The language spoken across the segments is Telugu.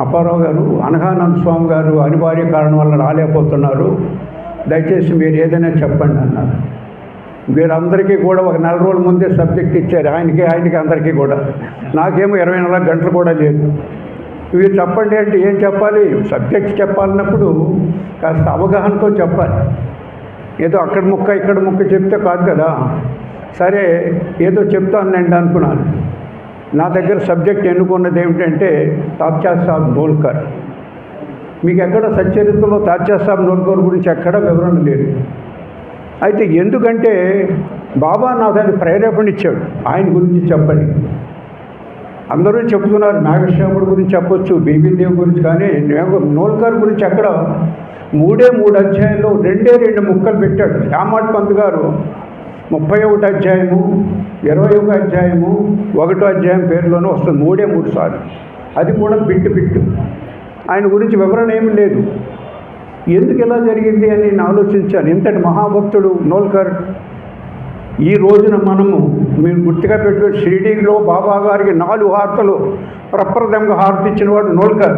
అప్పారావు గారు అనఘానంద స్వామి గారు అనివార్య కారణం వల్ల రాలేకపోతున్నారు. దయచేసి మీరు ఏదైనా చెప్పండి అన్నారు. వీరందరికీ కూడా ఒక నెల రోజుల ముందే సబ్జెక్ట్ ఇచ్చారు. ఆయనకి ఆయనకి అందరికీ కూడా. నాకేమో ఇరవై నాలుగు గంటలు కూడా లేదు. మీరు చెప్పండి అంటే ఏం చెప్పాలి? సబ్జెక్ట్ చెప్పాలన్నప్పుడు కాస్త అవగాహనతో చెప్పాలి. ఏదో అక్కడ ముక్క ఇక్కడ ముక్క చెప్తే కాదు కదా. సరే ఏదో చెప్తానండి అనుకున్నాను. నా దగ్గర సబ్జెక్ట్ ఎన్నుకున్నది ఏమిటంటే తాత్యా సాబ్ నోల్కర్. మీకు ఎక్కడ సచ్చరిత్రలో తాత్యా సాబ్ నోల్కర్ గురించి ఎక్కడ వివరణ లేదు. అయితే ఎందుకంటే బాబా నాకు అది ప్రేరేపణ ఇచ్చాడు ఆయన గురించి చెప్పండి అందరూ చెప్తున్నారు నాగశ్యాముడు గురించి చెప్పొచ్చు బీబీదేవి గురించి కానీ నేను నోల్కర్ గురించి ఎక్కడ మూడే మూడు అధ్యాయంలో రెండే రెండు ముక్కలు పెట్టాడు. శ్యామాట్ పంత్ గారు ముప్పై ఒకటి అధ్యాయము ఇరవై ఒక అధ్యాయము ఒకటో అధ్యాయం పేరులోనే వస్తుంది మూడే మూడు సార్లు. అది కూడా బిట్టు బిట్టు. ఆయన గురించి వివరణ ఏమీ లేదు. ఎందుకు ఇలా జరిగింది అని నేను ఆలోచించాను. ఇంతటి మహాభక్తుడు నోల్కర్ ఈ రోజున మనము మీరు గుర్తుగా పెట్టుకుని షిరిడీలో బాబా గారికి నాలుగు హారతలు ప్రప్రదంగా హారతి ఇచ్చిన వాడు నోల్కర్.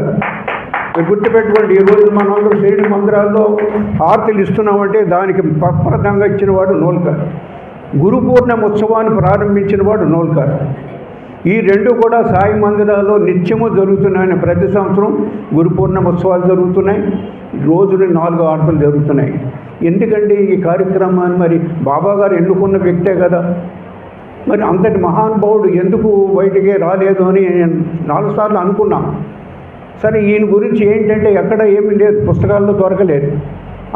మీరు గుర్తుపెట్టుకోండి ఈ రోజు మనందరూ షిరిడి మందిరాల్లో హారతులు ఇస్తున్నామంటే దానికి ప్రప్రదంగా ఇచ్చిన వాడు నోల్కర్. గురు పూర్ణిమ ఉత్సవాన్ని ప్రారంభించిన వాడు నోల్కర్. ఈ రెండు కూడా సాయి మందిరాల్లో నిత్యము జరుగుతున్నాయని ప్రతి సంవత్సరం గురు పూర్ణిమ ఉత్సవాలు జరుగుతున్నాయి. రోజులు నాలుగు ఆటలు జరుగుతున్నాయి. ఎందుకండి ఈ కార్యక్రమాన్ని మరి బాబా గారు ఎన్నుకున్న వ్యక్తే కదా. మరి అంతటి మహానుభావుడు ఎందుకు బయటికి రాలేదు అని నేను నాలుగు సార్లు అనుకున్నా. సరే ఈయన గురించి ఏంటంటే ఎక్కడ ఏమీ లేదు పుస్తకాల్లో దొరకలేదు.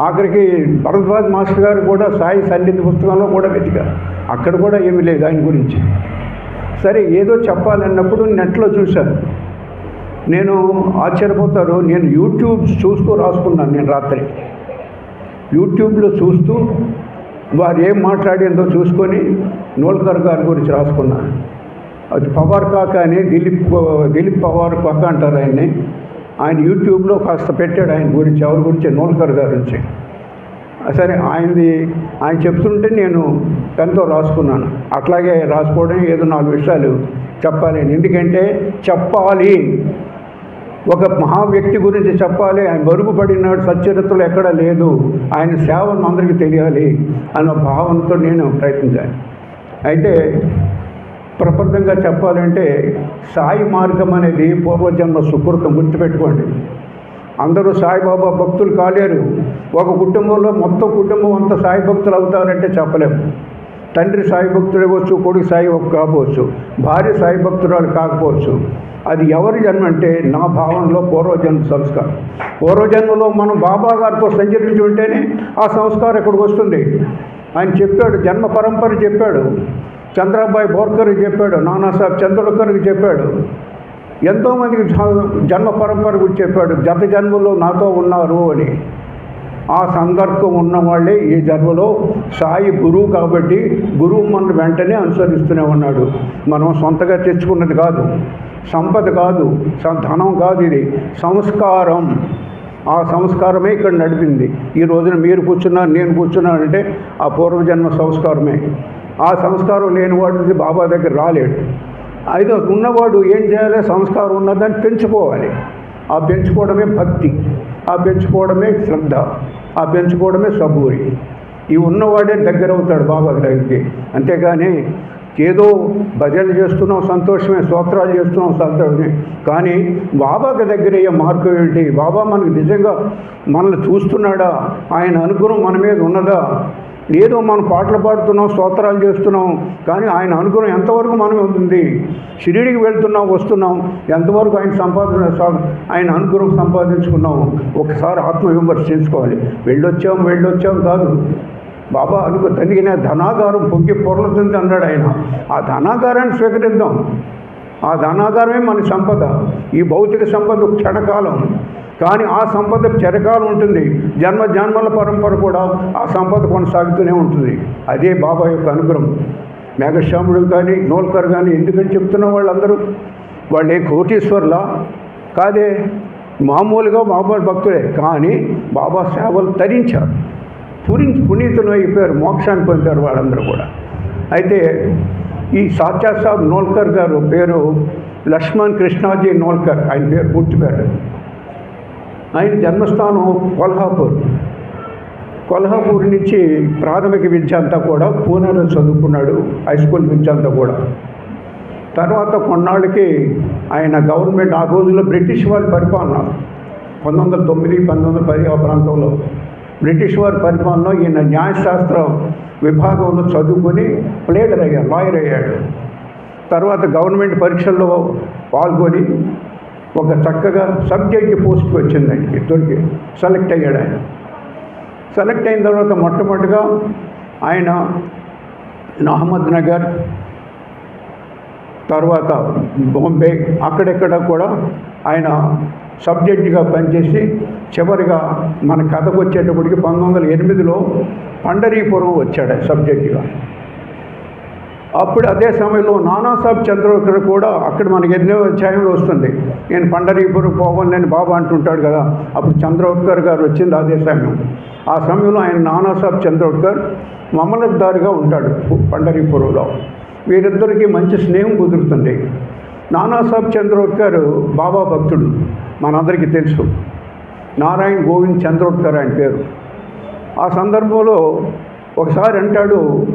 ఆఖరికి భరద్వాజ్ మాస్టర్ గారు కూడా సాయి సన్నిధి పుస్తకంలో కూడా వెతికారు. అక్కడ కూడా ఏమీ లేదు ఆయన గురించి. సరే ఏదో చెప్పాలన్నప్పుడు నెట్లో చూశాను. నేను ఆశ్చర్యపోతారు నేను యూట్యూబ్ చూస్తూ రాసుకున్నాను నేను రాత్రి. యూట్యూబ్లో చూస్తూ వారు ఏం మాట్లాడిందో చూసుకొని నోల్కర్ గారి గురించి రాసుకున్నాను. అది పవార్ కాక అని దిలీప్ దిలీప్ పవార్ కాక అంటారు ఆయన్ని. ఆయన యూట్యూబ్లో కాస్త పెట్టాడు ఆయన గురించి ఎవరి గురించి? నోల్కర్ గారి గురించి. సరే ఆయనది ఆయన చెప్తుంటే నేను పెన్తో రాసుకున్నాను. అట్లాగే రాసుకోవడం ఏదో నాలుగు విషయాలు చెప్పాలి. ఎందుకంటే చెప్పాలి. ఒక మహా వ్యక్తి గురించి చెప్పాలి. ఆయన మరుగుపడినాడు సచ్చరిత్రలు ఎక్కడా లేదు. ఆయన సేవను అందరికీ తెలియాలి అన్న భావనతో నేను ప్రయత్నించాను. అయితే ప్రపంచంగా చెప్పాలంటే సాయి మార్గం అనేది పూర్వజన్మ సుకృతం గుర్తుపెట్టుకోండి. అందరూ సాయిబాబా భక్తులు కాలేరు. ఒక కుటుంబంలో మొత్తం కుటుంబం అంతా సాయి భక్తులు అవుతారంటే చెప్పలేము. తండ్రి సాయి భక్తుడు ఇవ్వచ్చు కొడుకు సాయి భక్తుడు కాకపోవచ్చు భార్య సాయి భక్తురాలు కాకపోవచ్చు. అది ఎవరి జన్మ అంటే నా భావనలో పూర్వజన్మ సంస్కారం. పూర్వజన్మలో మనం బాబా గారితో సంచరించి ఉంటేనే ఆ సంస్కారం ఇక్కడికి వస్తుంది. ఆయన చెప్పాడు జన్మ పరంపర చెప్పాడు. చంద్రబాయి బోర్కర్కి చెప్పాడు నానాసాహెబ్ చంద్రకర్కి చెప్పాడు. ఎంతోమందికి జ- జన్మ పరంపర గురించి చెప్పాడు గత జన్మలో నాతో ఉన్నారు అని. ఆ సందర్భం ఉన్న వాళ్ళే ఈ జన్మలో సాయి గురువు కాబట్టి గురువు మన వెంటనే అనుసరిస్తూనే ఉన్నాడు. మనం సొంతగా తెచ్చుకున్నది కాదు సంపద కాదు స- ధనం కాదు ఇది సంస్కారం. ఆ సంస్కారమే ఇక్కడ నడిపింది. ఈ రోజున మీరు కూర్చున్నారు నేను కూర్చున్నానంటే ఆ పూర్వజన్మ సంస్కారమే. ఆ సంస్కారం లేనివాడు బాబా దగ్గర రాలేడు. అయితే ఉన్నవాడు ఏం చేయాలి? సంస్కారం ఉన్నదాన్ని పెంచుకోవాలి. ఆ పెంచుకోవడమే భక్తి ఆ పెంచుకోవడమే శ్రద్ధ ఆ పెంచుకోవడమే సబూరి. ఈ ఉన్నవాడే దగ్గర అవుతాడు బాబా దగ్గరికి. అంతేగాని ఏదో భజనలు చేస్తున్నాం సంతోషమే స్తోత్రాలు చేస్తున్నాం సంతోషమే. కానీ బాబాకి దగ్గర అయ్యే మార్గం ఏంటి? బాబా మనకు నిజంగా మనల్ని చూస్తున్నాడా? ఆయన అనుగ్రహం మన మీద ఉన్నదా? ఏదో మనం పాటలు పాడుతున్నాం స్తోత్రాలు చేస్తున్నాం కానీ ఆయన అనుగ్రహం ఎంతవరకు మనం ఉంది? షిరిడికి వెళ్తున్నాం వస్తున్నాం ఎంతవరకు ఆయన సంపాదన ఆయన అనుగ్రహం సంపాదించుకున్నాం? ఒకసారి ఆత్మవిమర్శ చేసుకోవాలి. వెళ్ళొచ్చాం వెళ్ళొచ్చాం కాదు. బాబా అనుకు తగిన ధనాగారం పొంగి పొరలుతుంది అన్నాడు ఆయన. ఆ ధనాగారాన్ని స్వీకరిద్దాం. ఆ ధనాగారమే మన సంపద. ఈ భౌతిక సంపద క్షణకాలం. కానీ ఆ సంపద చిరకాలం ఉంటుంది. జన్మ జన్మల పరంపర కూడా ఆ సంపద కొనసాగుతూనే ఉంటుంది. అదే బాబా యొక్క అనుగ్రహం. మేఘశ్యాముడు కానీ నోల్కర్ కానీ ఎందుకని చెప్తున్న వాళ్ళందరూ? వాళ్ళే కోటీశ్వర్లా? కాదే? మామూలుగా బాబా భక్తులే. కానీ బాబా సేవలు తరించారు. పురి పునీతులు అయిపోయారు. మోక్షాన్ని పొందారు వాళ్ళందరూ కూడా. అయితే ఈ సాత్యా సాబ్ నోల్కర్ గారు పేరు లక్ష్మణ్ కృష్ణాజీ నోల్కర్. ఆయన పేరు పూర్తి పేరు ఆయన జన్మస్థానం కొల్హాపూర్. కొల్హాపూర్ నుంచి ప్రాథమిక విద్య అంతా కూడా పూణేలో చదువుకున్నాడు హై స్కూల్ విద్య అంతా కూడా. తర్వాత కొన్నాళ్ళకి ఆయన గవర్నమెంట్ ఆ రోజుల్లో బ్రిటిష్ వారి పరిపాలన పంతొమ్మిది వందల తొమ్మిది పంతొమ్మిది వందల పది ఆ ప్రాంతంలో. బ్రిటిష్ వారి పరిపాలనలో ఈయన న్యాయశాస్త్ర విభాగంలో చదువుకొని ప్లేడర్ అయ్యాడు లాయర్ అయ్యాడు. తర్వాత గవర్నమెంట్ పరీక్షల్లో పాల్గొని ఒక చక్కగా సబ్జెక్ట్ పోస్ట్ వచ్చింది ఆయనకి దొరికి సెలెక్ట్ అయ్యాడు ఆయన. సెలెక్ట్ అయిన తర్వాత మొట్టమొదటిగా ఆయన అహ్మద్ నగర్ తర్వాత బాంబే అక్కడెక్కడ కూడా ఆయన సబ్జెక్టుగా పనిచేసి చివరిగా మన కథకు వచ్చేటప్పటికి పంతొమ్మిది వందల ఎనిమిదిలో పండరీపురం వచ్చాడు సబ్జెక్టుగా. అప్పుడు అదే సమయంలో నానాసాబ్ చంద్రశేఖర్ కూడా అక్కడ మనకి ఎన్నో అధ్యాయంలో వస్తుంది. నేను పండరీపురం పోవాలి నేను బాబా అంటుంటాడు కదా అప్పుడు చంద్రశేఖర్ గారు వచ్చింది అదే సమయం. ఆ సమయంలో ఆయన నానాసాబ్ చంద్రశేఖర్ మమలద్దారుగా ఉంటాడు పండరీపురంలో. వీరిద్దరికీ మంచి స్నేహం కుదురుతుంది. నానాసాబ్ చంద్రోడ్కర్ బాబా భక్తుడు మనందరికీ తెలుసు. నారాయణ్ గోవింద్ చంద్రోడ్కర్ ఆయన పేరు. ఆ సందర్భంలో ఒకసారి అంటాడు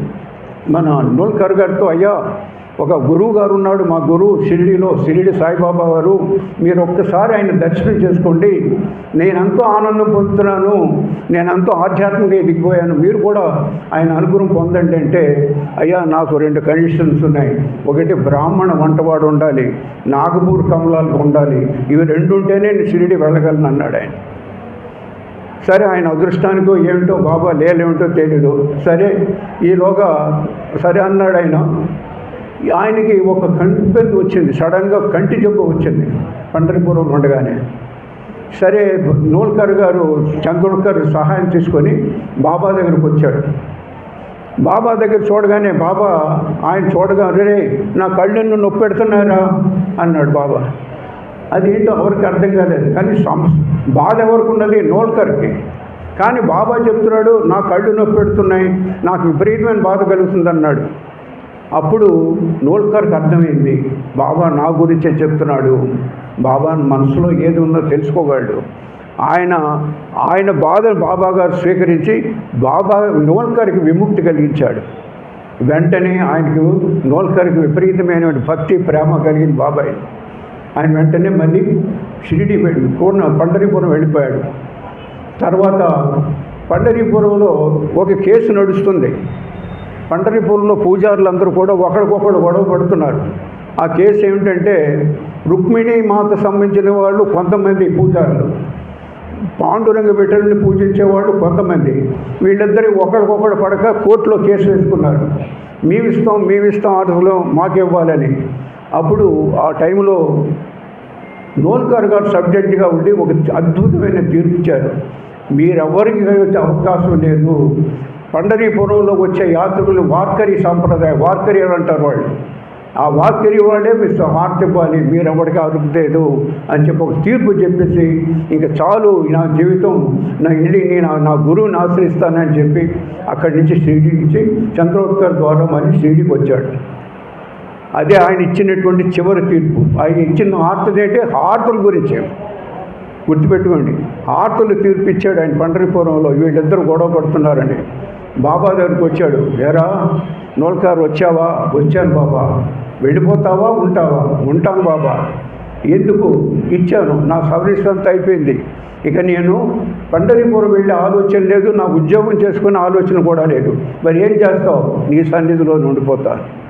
మన నోల్కర్ గారితో అయ్యా ఒక గురువు గారు ఉన్నాడు మా గురువు షిరిడిలో షిరిడి సాయిబాబా గారు మీరు ఒక్కసారి ఆయన దర్శనం చేసుకోండి. నేనంతో ఆనందం పొందుతున్నాను నేనంతో ఆధ్యాత్మిక ఎదిగిపోయాను. మీరు కూడా ఆయన అనుగ్రహం పొందండి అంటే అయ్యా నాకు రెండు కండిషన్స్ ఉన్నాయి. ఒకటి బ్రాహ్మణ వంటవాడు ఉండాలి నాగపూర్ కమలాలు ఉండాలి. ఇవి రెండు ఉంటేనే నేను షిరిడి వెళ్ళగలను అన్నాడు ఆయన. సరే ఆయన అదృష్టానికో ఏమిటో బాబా లేలేమిటో తెలియదు సరే ఈలోగా సరే అన్నాడు ఆయన. ఆయనకి ఒక కంటి వచ్చింది సడన్గా కంటి జబ్బు వచ్చింది పండరిపురం ఉండగానే. సరే నూల్కర్ గారు చంద్రుల్కర్ సహాయం తీసుకొని బాబా దగ్గరికి వచ్చాడు. బాబా దగ్గర చూడగానే బాబా ఆయన చూడగా రే నా కళ్ళు నొప్పి పెడుతున్నారా అన్నాడు బాబా. అది ఏంటో ఎవరికి అర్థం కాలేదు. కానీ సం బాధ ఎవరికి ఉన్నది? నోల్కర్కి. కానీ బాబా చెప్తున్నాడు నా కళ్ళు నొప్పి పెడుతున్నాయి నాకు విపరీతమైన బాధ కలుగుతుంది అన్నాడు అప్పుడు నోల్కర్కి అర్థమైంది బాబా నా గురించే చెప్తున్నాడు. బాబా మనసులో ఏది ఉందో తెలుసుకోగలడు. ఆయన ఆయన బాధను బాబా గారు స్వీకరించి బాబా నోల్కర్కి విముక్తి కలిగించాడు. వెంటనే ఆయనకు నోల్కర్కి విపరీతమైన భక్తి ప్రేమ కలిగింది బాబాయ్. ఆయన వెంటనే మళ్ళీ షిరిడి వెళ్ళి పూర్ణ పండరీపురం వెళ్ళిపోయాడు. తర్వాత పండరీపురంలో ఒక కేసు నడుస్తుంది. పండరీపురంలో పూజారులందరూ కూడా ఒకరికొకరు గొడవ పడుతున్నారు. ఆ కేసు ఏమిటంటే రుక్మిణి మాత సంబంధించిన వాళ్ళు కొంతమంది పూజారులు. పాండురంగ బిడ్డల్ని పూజించేవాళ్ళు కొంతమంది. వీళ్ళిద్దరి ఒకరికొకరు పడక కోర్టులో కేసు వేసుకున్నారు. మేమిస్తాం మేమిస్తాం అర్హులు మాకివ్వాలని అప్పుడు ఆ టైంలో నోల్కర్ గారు సబ్జెక్టుగా ఉండి ఒక అద్భుతమైన తీర్పిచ్చారు మీరెవ్వరికి వచ్చే అవకాశం లేదు. పండరీపురంలో వచ్చే యాత్రికులు వార్కరీ సాంప్రదాయం వార్కరీ అని అంటారు వాళ్ళు. ఆ వార్కరీ వాళ్ళే మీరు హారతి ఇవ్వాలి మీరు ఎవరికి అరుకులేదు అని చెప్పి ఒక తీర్పు చెప్పేసి ఇంకా చాలు నా జీవితం నా ఇల్లు నేను నా గురువుని ఆశ్రయిస్తానని చెప్పి అక్కడి నుంచి షిరిడి నుంచి చంద్రోత్కర్ ద్వారా మళ్ళీ షిరిడికి వచ్చాడు. అదే ఆయన ఇచ్చినటువంటి చివరి తీర్పు. ఆయన ఇచ్చిన హారతి అంటే హారతుల గురించి. గుర్తుపెట్టుకోండి. హార్తలు తీర్పు ఇచ్చాడు ఆయన పండరిపురంలో. వీళ్ళిద్దరు గొడవ పడుతున్నారండి. బాబా దగ్గరికి వచ్చాడు. ఏరా నోల్కారు వచ్చావా? వచ్చాను బాబా. వెళ్ళిపోతావా? ఉంటావా? ఉంటాను బాబా. ఎందుకు? ఇచ్చాను. నా సర్వీస్ అంతా అయిపోయింది. ఇక నేను పండరిపురం వెళ్ళే ఆలోచన లేదు. నా ఉద్యోగం చేసుకునే ఆలోచన కూడా లేదు. మరి ఏం చేస్తావు? నీ సన్నిధిలో ఉండిపోతాను.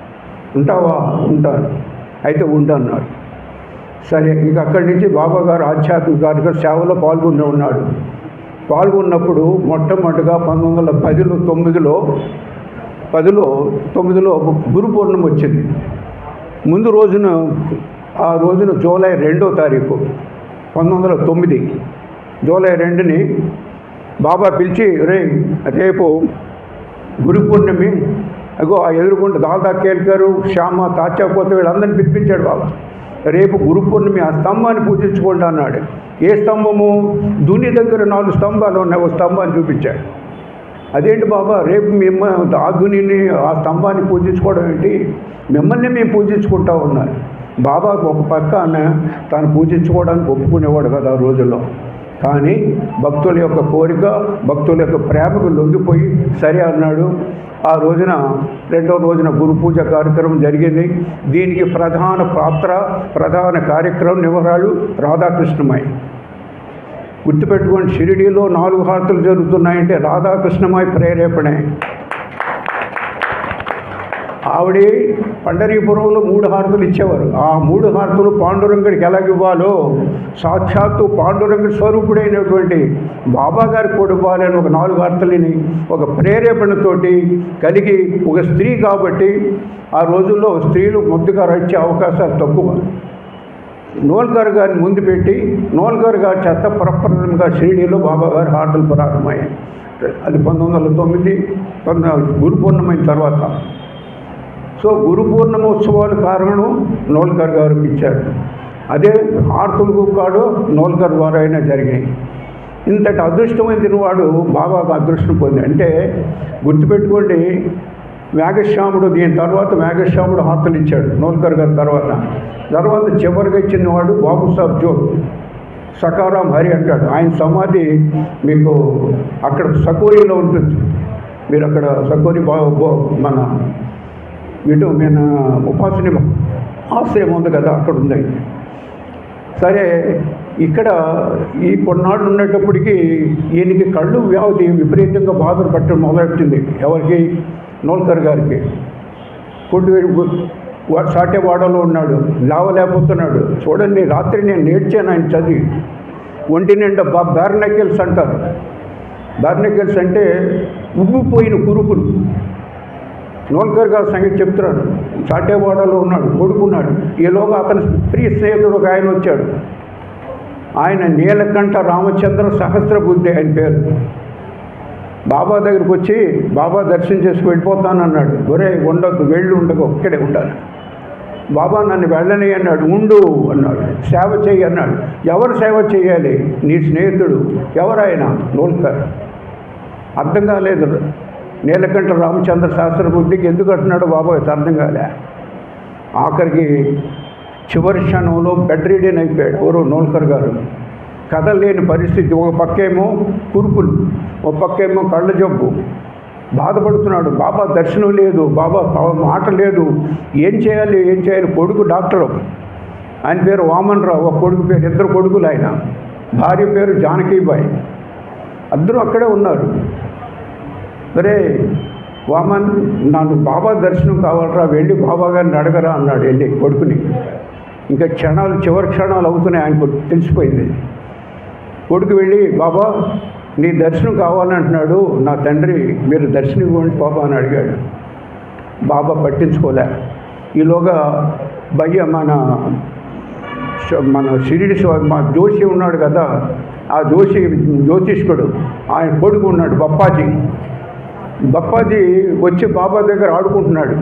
ఉంటావా? ఉంటాను అయితే ఉండన్నాడు సరే ఇక అక్కడి నుంచి బాబా గారు ఆధ్యాత్మిక కార్యక్రమ సేవలో పాల్గొని ఉన్నాడు. పాల్గొన్నప్పుడు మొట్టమొదటిగా పంతొమ్మిది వందల పదిలో తొమ్మిదిలో పదిలో తొమ్మిదిలో గురు పూర్ణం వచ్చింది. ముందు రోజున ఆ రోజున జూలై రెండో తారీఖు పంతొమ్మిది వందల తొమ్మిది. జూలై రెండుని బాబా పిలిచి రే రేపు గురు పూర్ణమి అగో ఆ ఎదుర్కొంటే దాదా కేల్కరు శ్యామ తాచాపోతే వీళ్ళందరినీ పిలిపించాడు బాబా. రేపు గురు పూర్ణమి ఆ స్తంభాన్ని పూజించుకోండి అన్నాడు. ఏ స్తంభము? దుని దగ్గర నాలుగు స్తంభాలు ఉన్నాయి ఒక స్తంభాన్ని చూపించాడు. అదేంటి బాబా? రేపు మిమ్మ ఆ దునిని ఆ స్తంభాన్ని పూజించుకోవడం ఏంటి? మిమ్మల్ని మేము పూజించుకుంటా ఉన్నారు బాబా ఒక పక్క ఆయన తాను పూజించుకోవడానికి ఒప్పుకునేవాడు కదా ఆ రోజుల్లో. కానీ భక్తుల యొక్క కోరిక భక్తుల యొక్క ప్రేమకు లొంగిపోయి సరే అన్నాడు. ఆ రోజున రెండో రోజున గురు పూజ కార్యక్రమం జరిగింది. దీనికి ప్రధాన పాత్ర ప్రధాన కార్యక్రమం వివరాలు రాధాకృష్ణమై గుర్తుపెట్టుకోండి షిరిడీలో నాలుగు హారతులు జరుగుతున్నాయంటే రాధాకృష్ణమై ప్రేరేపణే. ఆవిడ పండరీపురంలో మూడు హారతులు ఇచ్చేవారు. ఆ మూడు హారతులు పాండురంగుడికి ఎలాగివ్వాలో సాక్షాత్తు పాండురంగుడి స్వరూపుడైనటువంటి బాబా గారికి ఒక నాలుగు హారతులని ఒక ప్రేరేపణతోటి కలిగి ఒక స్త్రీ కాబట్టి ఆ రోజుల్లో స్త్రీలు ముద్దుగా వచ్చే అవకాశాలు తక్కువ. నోల్కర్ గారిని ముందు పెట్టి నోల్కర్ గారి చెత్త ప్రప్రదంగా షిరిడీలో బాబా గారి హారతులు ప్రారంభమయ్యాయి. అది పంతొమ్మిది వందల తొమ్మిది పంతొమ్మిది గురు పూర్ణమైన తర్వాత. సో గురు పూర్ణమోత్సవాలు కారణం నోల్కర్ గారికి ఇచ్చారు. అదే ఆర్తులకు కాడు నోల్కర్ ద్వారా అయినా జరిగినాయి ఇంతటి అదృష్టమైన వాడు బాబాకు అదృష్టం పొంది అంటే గుర్తుపెట్టుకోండి మేఘశ్యాముడు దీని తర్వాత మేఘశ్యాముడు హార్తలు ఇచ్చాడు నోల్కర్ గారి తర్వాత. తర్వాత చివరిగా ఇచ్చిన వాడు బాబు సాబ్ జోత్ సకారాం హరి అంటాడు. ఆయన సమాధి మీకు అక్కడ సకోరిలో ఉంటుంది. మీరు అక్కడ సకోరి బా- మన ఇటు నేను ఉపాసని ఆశ్రయం ఉంది కదా అక్కడ ఉంది. సరే ఇక్కడ ఈ కొన్నాళ్ళు ఉండేటప్పటికీ ఈయనకి కళ్ళు వ్యాధి విపరీతంగా బాధలు పట్టడం మొదలెట్టింది. ఎవరికి? నోల్కర్ గారికి. కొట్టు సాటేవాడలో ఉన్నాడు లేవలేకపోతున్నాడు. చూడండి రాత్రి నేను నేర్చాను ఆయన చదివి. ఒంటి నిండా బా అంటారు. బ్యార్నకెల్స్ అంటే ఉబ్బిపోయిన కురుపులు. నోల్కర్ గారు సంగతి చెప్తున్నాడు చాటేవాడలో ఉన్నాడు కొడుకున్నాడు ఈలోగా అతని ప్రియ స్నేహితుడు ఒక ఆయన వచ్చాడు. ఆయన నీలకంఠ రామచంద్ర సహస్ర బుద్ధి ఆయన పేరు. బాబా దగ్గరికి వచ్చి బాబా దర్శనం చేసుకు వెళ్ళిపోతానన్నాడు. ఒరే ఉండొద్దు వెళ్ళి ఉండకు ఒక్కడే ఉండాలి. బాబా నన్ను వెళ్ళని అన్నాడు. ఉండు అన్నాడు. సేవ చేయి అన్నాడు. ఎవరు సేవ చేయాలి నీ స్నేహితుడు. ఎవరైనా నోల్కర్. అర్థం కాలేదు నీలకంఠ రామచంద్ర శాస్త్ర బుద్ధికి ఎందుకు అంటున్నాడు బాబా అర్థం కాలే. ఆఖరికి చివరి క్షణంలో బెడ్ రీడెన్ అయిపోయాడు. ఎవరు నోల్కర్ గారు. కదలేని పరిస్థితి. ఒక పక్కేమో కురుపులు ఒక పక్కేమో కళ్ళ జబ్బు. బాధపడుతున్నాడు. బాబా దర్శనం లేదు. బాబా మాట లేదు. ఏం చేయాలి ఏం చేయాలి? కొడుకు డాక్టరు. ఆయన పేరు వామన్ రావు ఒక కొడుకు పేరు ఇద్దరు కొడుకులు ఆయన. భార్య పేరు జానకీబాయి. అందరూ అక్కడే ఉన్నారు. సరే వామన్ నాకు బాబా దర్శనం కావాలరా వెళ్ళి బాబా గారిని అడగరా అన్నాడు వెళ్ళి కొడుకుని. ఇంకా క్షణాలు చివరి క్షణాలు అవుతున్నాయి ఆయనకు తెలిసిపోయింది. కొడుకు వెళ్ళి బాబా నీ దర్శనం కావాలంటున్నాడు నా తండ్రి మీరు దర్శనం ఇవ్వండి బాబా అని అడిగాడు. బాబా పట్టించుకోలే. ఈలోగా భయ్య మన మన షిరిడి స్వామి మా జోషి ఉన్నాడు కదా ఆ జోషి జ్యోతిష్కుడు ఆయన కొడుకు ఉన్నాడు బప్పాజీ. బప్పాజీ వచ్చి బాబా దగ్గర ఆడుకుంటున్నాడు.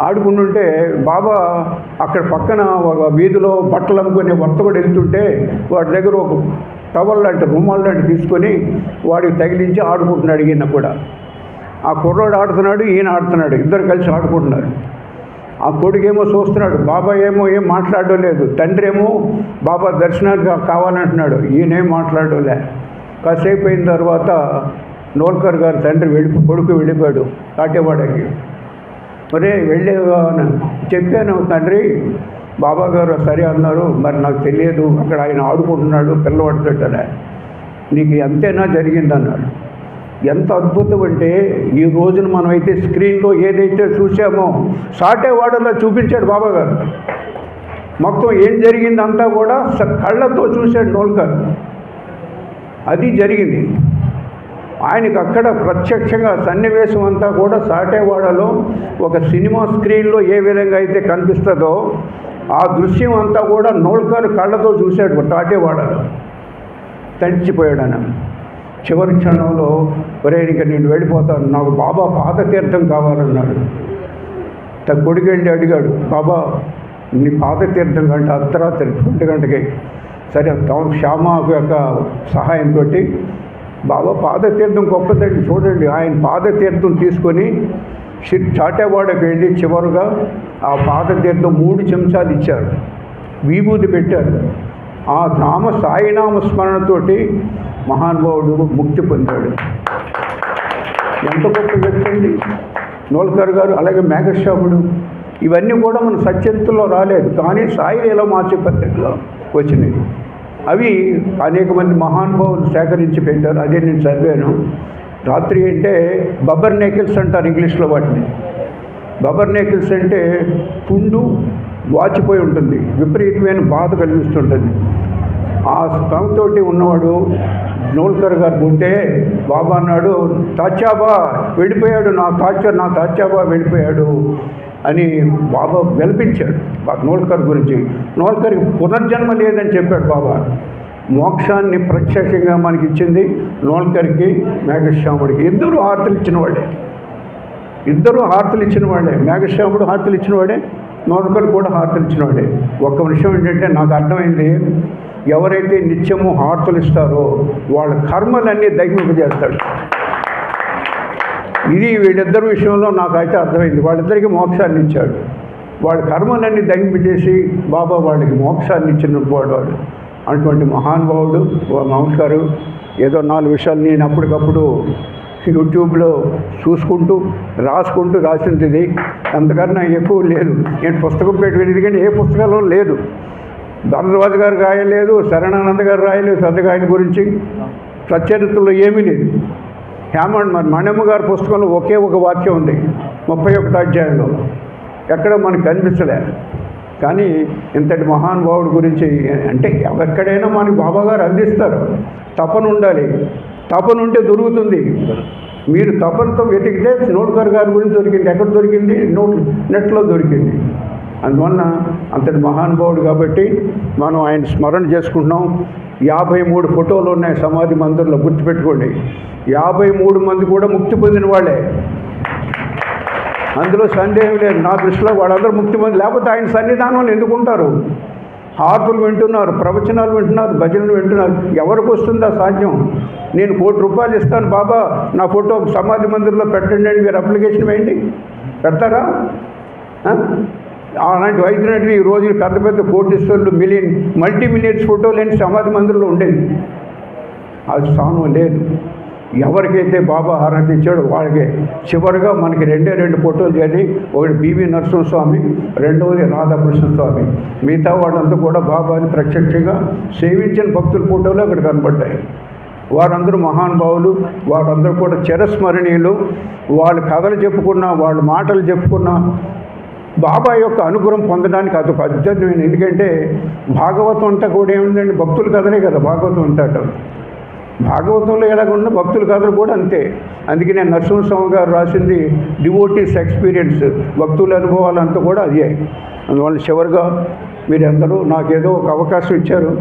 ఆడుకుంటుంటే బాబా అక్కడ పక్కన ఒక వీధిలో బట్టలు అమ్ముకునే వర్తకుడు వెళ్తుంటే వాడి దగ్గర ఒక టవల్ లాంటి రుమాల్ లాంటి తీసుకొని వాడికి తగిలించి ఆడుకుంటున్నాడు ఈయన కూడా. ఆ కుర్రాడు ఆడుతున్నాడు ఈయన ఆడుతున్నాడు ఇద్దరు కలిసి ఆడుకుంటున్నారు. ఆ కొడుకేమో చూస్తున్నాడు బాబా ఏమో ఏం మాట్లాడడం లేదు తండ్రి ఏమో బాబా దర్శనానికి కావాలంటున్నాడు ఈయనేం మాట్లాడలే కాసేపు అయిన తర్వాత నోల్కర్ గారు తండ్రి వెళ్ళి కొడుకు వెళ్ళిపోయాడు కాటేవాడకి. మరే వెళ్ళే చెప్పాను తండ్రి బాబా గారు సరే అన్నారు మరి నాకు తెలియదు అక్కడ ఆయన ఆడుకుంటున్నాడు పిల్లవాడు పెట్టలే నీకు ఎంతైనా జరిగిందన్నాడు. ఎంత అద్భుతం అంటే ఈ రోజున మనమైతే స్క్రీన్లో ఏదైతే చూసామో సాటేవాడలో చూపించాడు బాబా గారు. మొత్తం ఏం జరిగిందంతా కూడా కళ్ళతో చూశాడు నోల్కర్ అది జరిగింది. ఆయనకి అక్కడ ప్రత్యక్షంగా సన్నివేశం అంతా కూడా సాటేవాడలో ఒక సినిమా స్క్రీన్లో ఏ విధంగా అయితే కనిపిస్తుందో ఆ దృశ్యం అంతా కూడా నోల్కారు కళ్ళతో చూశాడు తాటేవాడలో తడిచిపోయాడు చివరి క్షణంలో ఒరే నేను వెళ్ళిపోతాను. నాకు బాబా పాత తీర్థం కావాలన్నాడు. తన కొడుకు వెళ్ళి అడిగాడు బాబా నీ పాత తీర్థం కంటే అర్ధరాత్రి ఒంటి గంటకి సరే తాము శ్యామ యొక్క సహాయంతో బాబా పాదతీర్థం గొప్పదండి. చూడండి ఆయన పాదతీర్థం తీసుకొని చాటేవాడకు చాటేవాడకి వెళ్ళి చివరుగా ఆ పాదతీర్థం మూడు చెంచాలు ఇచ్చారు. విభూతి పెట్టారు. ఆ నామ సాయినామ స్మరణతోటి మహానుభావుడు ముక్తి పొందాడు. ఎంత గొప్ప వ్యక్తి అండి. నోల్కర్ గారు అలాగే మేఘశ్యాముడు ఇవన్నీ కూడా మన సత్యంతలో రాలేదు. కానీ సాయిలీల మాసి పత్రికలో వచ్చినాయి. అవి అనేక మంది మహానుభావులు సేకరించి పెట్టారు. అదే నేను చదివాను. రాత్రి అంటే బబ్బర్ నేకిల్స్ అంటారు ఇంగ్లీష్లో వాటిని. బబ్బర్ నేకిల్స్ అంటే పుండు వాచిపోయి ఉంటుంది. విపరీతమైన బాధ కలిగిస్తుంటుంది. ఆ స్థలంతోటి ఉన్నవాడు నోల్కర్ గారు ఉంటే బాబా అన్నాడు తాచాబా వెళ్ళిపోయాడు నా తాచా నా తాచాబా వెళ్ళిపోయాడు. అని బాబా వెలిపించాడు. నోల్కర్ గురించి. నోల్కర్కి పునర్జన్మ లేదని చెప్పాడు బాబా. మోక్షాన్ని ప్రత్యక్షంగా మనకి ఇచ్చింది నోల్కర్కి మేఘశ్యాముడికి. ఇద్దరు హారతులు ఇచ్చిన వాళ్ళే ఇద్దరు హారతులు ఇచ్చిన వాళ్ళే మేఘశ్యాముడు హారతులు ఇచ్చిన వాడే కూడా హారతులు ఇచ్చిన వాడే ఒక్క విషయం ఏంటంటే నాకు అర్థమైంది. ఎవరైతే నిత్యము హారతులు ఇస్తారో వాళ్ళ కర్మలన్నీ దైవింపజేస్తాడు ఇది వీళ్ళిద్దరి విషయంలో నాకైతే అర్థమైంది. వాళ్ళిద్దరికీ మోక్షాన్ని ఇచ్చాడు. వాళ్ళ కర్మలన్నీ దహింపజేసి బాబా వాళ్ళకి మోక్షాన్ని ఇచ్చిన వాడు అటువంటి మహానుభావుడు ఓ నమస్కారు ఏదో నాలుగు విషయాలు నేను అప్పటికప్పుడు యూట్యూబ్లో చూసుకుంటూ రాసుకుంటూ రాసినది ఇది అంతకన్నా ఎక్కువ లేదు. నేను పుస్తకం పెట్టి ఎందుకంటే ఏ పుస్తకాలు లేదు. భరద్వాజ్ గారు రాయలేదు శరణానంద గారు రాయలేదు పెద్దగా ఆయన గురించి సచ్చరిత్రలో ఏమీ లేదు. హేమండ్ మరి మణిమ్మ గారి పుస్తకంలో ఒకే ఒక వాక్యం ఉంది ముప్పై ఒకటి అధ్యాయంలో. ఎక్కడ మనకు కనిపించలే. కానీ ఇంతటి మహానుభావుడి గురించి అంటే ఎక్కడైనా మనకి బాబాగారు అందిస్తారు తపన ఉండాలి. తపన ఉంటే దొరుకుతుంది. మీరు తపనతో వెతికితే నోట్కర్ గారి గురించి దొరికింది ఎక్కడ దొరికింది? నోట్ నెట్లో దొరికింది. అందువలన అంతటి మహానుభావుడు కాబట్టి మనం ఆయన స్మరణ చేసుకుంటున్నాం. యాభై మూడు ఫోటోలు ఉన్నాయి సమాధి మందిరంలో గుర్తుపెట్టుకోండి. యాభై మూడు మంది కూడా ముక్తి పొందిన వాళ్ళే. అందులో సందేహం లేదు. నా దృష్టిలో వాళ్ళందరూ ముక్తి పొంది లేకపోతే ఆయన సన్నిధానంలో ఎందుకుంటారు హార్తులు వింటున్నారు ప్రవచనాలు వింటున్నారు భజనలు వింటున్నారు. ఎవరికి వస్తుందా సాధ్యం? నేను కోటి రూపాయలు ఇస్తాను బాబా నా ఫోటో సమాధి మందిర్లో పెట్టండి అని మీరు అప్లికేషన్ వేయండి. పెడతారా? అలాంటి వైద్యునట్లు ఈ రోజు పెద్ద పెద్ద కోటీశ్వరులు మిలియన్ మల్టీ మిలియన్స్ ఫోటో లేని సమాధి మందిరంలో ఉండేది. అది స్థానం లేదు. ఎవరికైతే బాబా హారతి ఇచ్చాడో వాళ్ళకే చివరిగా మనకి రెండే రెండు ఫోటోలు చేయాలి ఒకటి బీవీ నరసింహస్వామి రెండవది రాధాకృష్ణ స్వామి. మిగతా వాళ్ళంతా కూడా బాబాని ప్రత్యక్షంగా సేవించిన భక్తుల ఫోటోలు అక్కడ కనబడ్డాయి. వారందరూ మహానుభావులు వారందరూ కూడా చిరస్మరణీయులు. వాళ్ళ కథలు చెప్పుకున్నా వాళ్ళ మాటలు చెప్పుకున్నా బాబా యొక్క అనుగ్రహం పొందడానికి అదొక అద్భుతమైన ఎందుకంటే భాగవతం అంతా కూడా ఏముందండి? భక్తుల కథలే కదా భాగవతం అంతా భాగవతంలో ఎలాగున్న భక్తుల కథలు కూడా అంతే. అందుకే నేను నరసింహస్వామి గారు రాసింది డివోటీస్ ఎక్స్పీరియన్స్ భక్తుల అనుభవాలంతా కూడా అదే. అందువల్ల చివరిగా మీరందరూ నాకేదో ఒక అవకాశం ఇచ్చారు.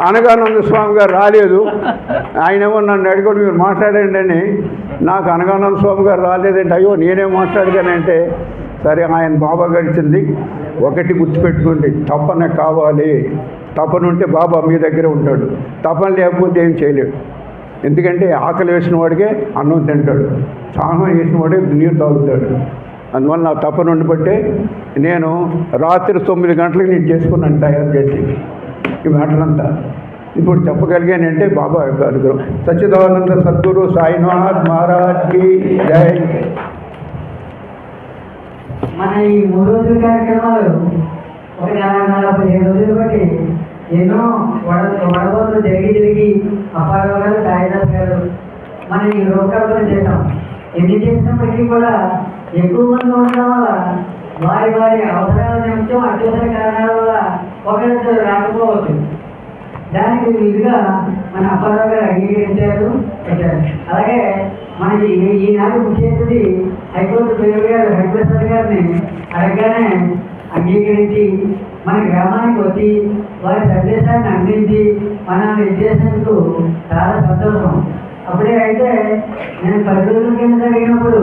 అనగానంద స్వామి గారు రాలేదు. ఆయనేమో నన్ను అడిగాడు మీరు మాట్లాడండి అని. నాకు అనగానంద స్వామి గారు రాలేదంటే అయ్యో నేనేం మాట్లాడగానంటే సరే ఆయన బాబా గడిచింది. ఒకటి గుర్తుపెట్టుకోండి తపన కావాలి. తపన ఉంటే బాబా మీ దగ్గర ఉంటాడు. తపన లేకపోతే ఏం చేయలేడు. ఎందుకంటే ఆకలి వేసిన వాడికే అన్నం తింటాడు. స్నానం చేసిన వాడే నీరు తాగుతాడు. అందువల్ల నా తపన ఉండిబట్టే నేను రాత్రి తొమ్మిది గంటలకు నేను చేసుకున్నాను తయారు చేసి ఈ మాటలంతా ఇప్పుడు చెప్పగలిగానంటే బాబా యొక్క అనుగ్రహం. సచ్చిదానంద సద్గురు సాయినాథ్ మహారాజ్కి జై. మన ఈ మూడు రోజుల కార్యక్రమాలు ఒక నెల నలభై పదిహేను రోజులు బట్టి ఎన్నో వడ వడబోతులు జరిగి జరిగి అప్పారావు సాయినాథ్ గారు మన ఈ రూపకల్పన చేసాం ఎన్ని చేసినప్పటికీ కూడా ఎక్కువ మంది ఉండడం వల్ల వారి వారి అవసరాల నిమిషం అత్యవసర కారణాల వల్ల ఒకరిద్దరు రాకపోవచ్చు. దానికి వీలుగా మన అప్పారావు గారు అంగీకరించారు అలాగే మనకి ఈ- ఈనాడు ముఖ్యమంత్రి హైకోర్టు పేరు గారు హరిప్రసాద్ గారిని అడగగానే అంగీకరించి మన గ్రామానికి వచ్చి వారి సందేశాన్ని అందించి మనల్ని నిర్దేశంకు చాలా సంతోషం. అప్పుడే అయితే నేను పది రోజుల కింద జరిగినప్పుడు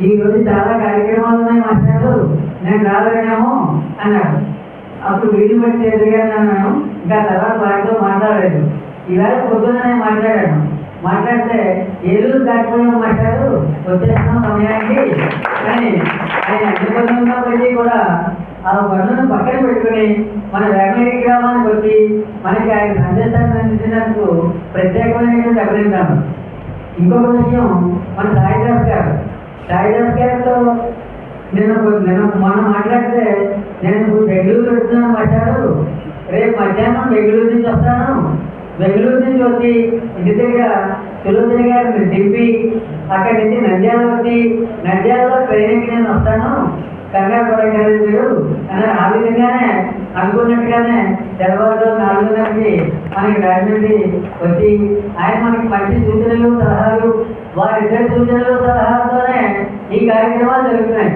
ఈ రోజు చాలా కార్యక్రమాలు ఉన్నాయి మాస్టారు నేను రాలేనేమో అన్నాడు. అప్పుడు వీలు పెట్టి ఎదిగాను ఇంకా తర్వాత వారితో మాట్లాడలేదు. ఈవేళ పొద్దున్న నేను మాట్లాడాను. మాట్లాడితే ఏలూరు దాటిపోయిన మాట్లాడు వచ్చేస్తున్నాం సమయానికి కానీ ఆయన అన్ని పనులు ఉన్నప్పటికీ కూడా ఆ పనులను పక్కన పెట్టుకుని మన వేమగిరి గ్రామానికి వచ్చి మనకి ఆయన సందేశాన్ని అందించినందుకు ప్రత్యేకమైనటువంటి అభినందనలు. ఇంకొక విషయం మన సాయిదాస్ గారు సాయిదాస్ గారితో నేను నేను మొన్న మాట్లాడితే నేను ఇప్పుడు బెంగళూరు వెళ్తున్నాను మాట్లాడు. రేపు మధ్యాహ్నం బెంగళూరు నుంచి వస్తాను. బెంగళూరు నుంచి వచ్చి ఇంటి దగ్గర సులోచన గారిని దింపి అక్కడి నుంచి నంద్యాల వచ్చి నంద్యాలలో ట్రైనింగ్కి నేను వస్తాను. కంగారు పడగలరు అని ఆ విధంగానే అనుకున్నట్టుగానే తెల్లవారులో నాలుగున్నరకి మనకి రాజమండ్రి వచ్చి ఆయన మనకి మంచి సూచనలు సలహాలు వారిద్దరి సూచనలు సలహాలతోనే ఈ కార్యక్రమాలు జరుగుతున్నాయి.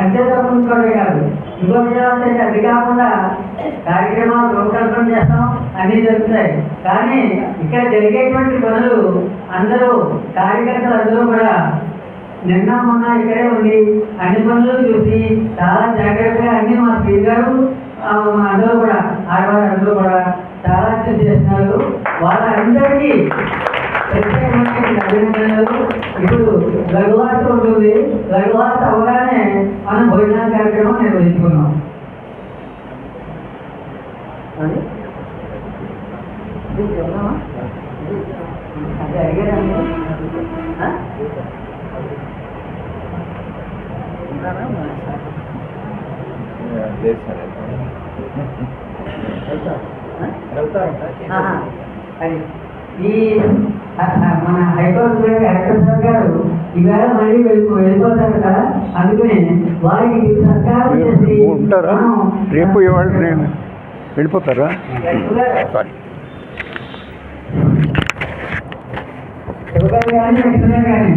అంతే తప్పించుకోవడమే కాదు. ఇంకో విషయం అది కాకుండా కార్యక్రమాలు రూపకల్పన చేస్తాం అన్నీ జరుగుతాయి. కానీ ఇక్కడ జరిగేటువంటి పనులు అందరూ కార్యకర్తలు అందరూ కూడా నిన్న మొన్న ఇక్కడే ఉండి అన్ని పనులు చూసి చాలా జాగ్రత్తగా అన్ని మా స్పీడ్ గారు మా అందరూ కూడా ఆడవారు అందరూ కూడా చాలా కృషి చేస్తున్నారు వాళ్ళందరికీ ప్రత్యేకమైన అభినందనలు. ఇప్పుడు లఘువార్త ఉంటుంది. లఘువార్త అవగానే మనం భోజనాల కార్యక్రమం నిర్వహించుకున్నాం. అది ఇది చెప్దామా? అది ఈ మన హైకోర్టు సార్ గారు ఈవేళ మళ్ళీ వెళ్ళిపో వెళ్ళిపోతారు కదా అందుకనే వారికి చేసి ఉంటారా? రేపు ఇవాళ నేను వెళ్ళిపోతారా? సారీ కానీ కానీ.